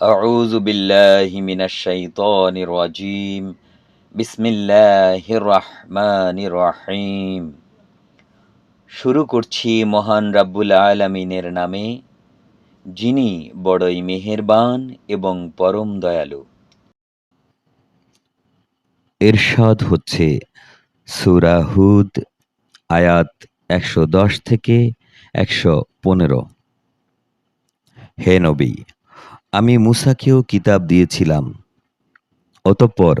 أعوذ بالله من الشيطان الرجيم بسم الله الرحمن الرحيم শুরু করছি মহান রাব্বুল আলামিনের নামে যিনি বড়ই মেহেরবান এবং পরম দয়ালু এরশাদ হচ্ছে সূরা হুদ আয়াত একশো দশ থেকে একশো পনেরো হে নবী আমি মুসাকেও কিতাব দিয়েছিলাম। অতঃপর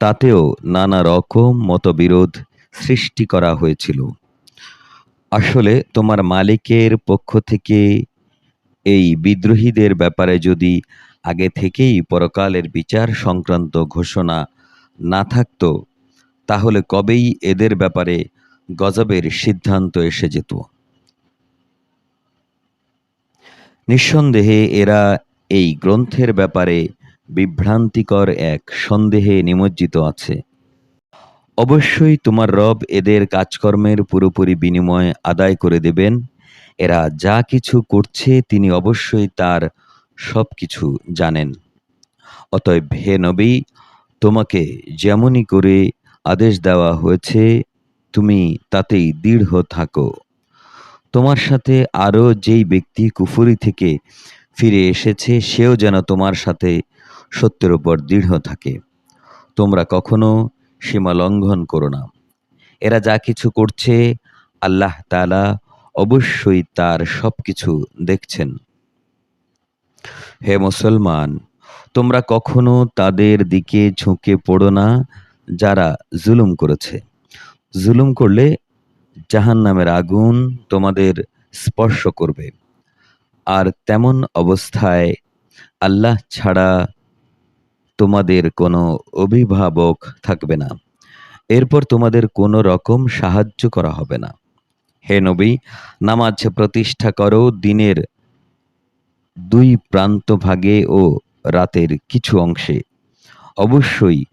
তাতেও নানা রকম মতবিরোধ সৃষ্টি করা হয়েছিল। আসলে তোমার মালিকের পক্ষ থেকে এই বিদ্রোহীদের ব্যাপারে যদি আগে থেকেই পরকালের বিচার সংক্রান্ত ঘোষণা না থাকত, তাহলে কবেই এদের ব্যাপারে গজবের সিদ্ধান্ত এসে যেত? নিঃসন্দেহে এরা এই গ্রন্থের ব্যাপারে বিভ্রান্তিকর এক সন্দেহে নিমজ্জিত আছে। অবশ্যই তোমার রব এদের কাজকর্মের পুরোপুরি বিনিময় আদায় করে দেবেন। এরা যা কিছু করছে তিনি অবশ্যই তার সব কিছু জানেন। অতএব হে নবী, তোমাকে যেমনই করে আদেশ দেওয়া হয়েছে, তুমি তাতেই দৃঢ় থাকো। তোমার সাথে আরও যেই ব্যক্তি কুফুরি থেকে ফিরে এসেছে, সেও যেন তোমার সাথে সত্যের উপর দৃঢ় থাকে। তোমরা কখনো সীমা লঙ্ঘন করো না। এরা যা কিছু করছে, আল্লাহ তালা অবশ্যই তার সব কিছু দেখছেন। হে মুসলমান, তোমরা কখনো তাদের দিকে ঝুঁকে পড়ো না যারা জুলুম করেছে। জুলুম করলে জাহান নামের আগুন তোমাদের স্পর্শ করবে। আর তেমন অবস্থায় আল্লাহ ছাড়া তোমাদের কোনো অভিভাবক থাকবে না। এরপর তোমাদের কোনো রকম সাহায্য করা হবে না। হে নবী, নামাজ প্রতিষ্ঠা করো দিনের দুই প্রান্ত ভাগে ও রাতের কিছু অংশে। অবশ্যই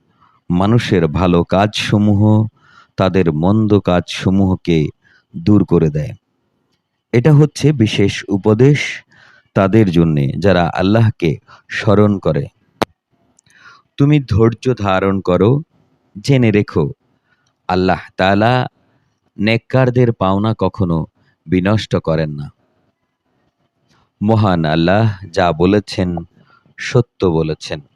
মানুষের ভালো কাজসমূহ তাদের মন্দ কাজসমূহকে দূর করে দেয়। এটা হচ্ছে বিশেষ উপদেশ তাদের জন্যে যারা আল্লাহকে স্মরণ করে। তুমি ধৈর্য ধারণ করো, জেনে রেখো, আল্লাহ তালা নেককারদের পাওনা কখনো বিনষ্ট করেন না। মহান আল্লাহ যা বলেছেন সত্য বলেছেন।